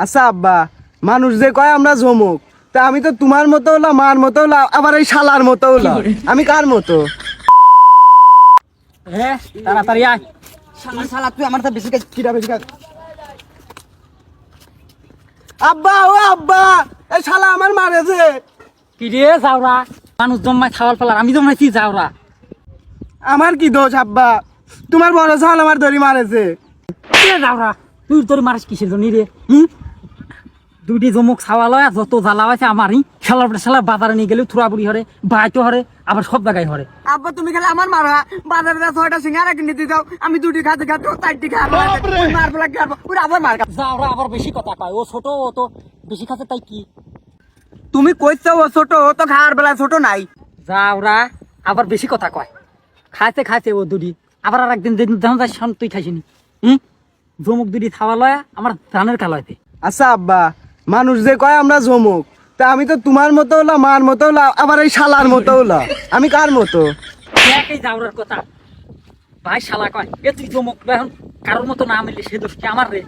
আচ্ছা আব্বা মানুষ যে কয় আমরা জমুক তা আমি তো তোমার মতো হলাম মার মতো হলাম আবার এই শালার মতো হলাম। আমি কার মতো? হ্যাঁ তাড়াতাড়ি আয়। শালা শালা তুই আমার তো বেশি কাজ কিরা বেশি কাজ? আব্বা ও আব্বা এই শালা আমার মারেছে কি রে যাওরা মানুষ জম্মায় খাওয়াল পালার আমি জমাইছি যাওরা আমার কি দোষ আব্বা? তোমার বড় শাল আমার ধরি মারেছে যাওরা তুই তোর মারিস কিসের জন্য রে হুম? দুইটি জমুক ছাওয়া লয় যত জ্বালা আছে আমারই। খেলার পরে খেলার বাজারে নিয়ে গেলে থুরাবুড়ি হরে বাইটো হরে আবার সব জায়গায় হরে। আব্বা তুমি খালি আমার মারা বাজারে যা ছয়টা সিঙ্গারা কিনে দিয়ে দাও আমি দুটি খাতে খাতে চারটি খাব মার ফেলা খাব ওরা আবার মার খাব। যাওরা আবার বেশি কথা কয় ও ছোট ও তো বেশি খাচ্ছে তাই কি? তুমি কইছো ও ছোট ও তো খাওয়ার বেলা ছোট নাই। যাওরা আবার বেশি কথা কয়। খাইতে খাইতে ও দুটি আবার আর একদিন যেদিন যায় শান্ত তুই খাইছিনি হুম? জমুক দুটি খাওয়া লয় আমার ধানের কালাইতে আচ্ছা আব্বা। মানুষ যে কয় আমরা জমুক তা আমি তো তোমার মতো হলাম, মার মতো হলাম, আবার এই শালার মতো হলাম। আমি কার মতো? একই কথা। ভাই শালা কয়, এ তুই জমুক কারোর মতো না মিললে সে দোষ কি আমার রে?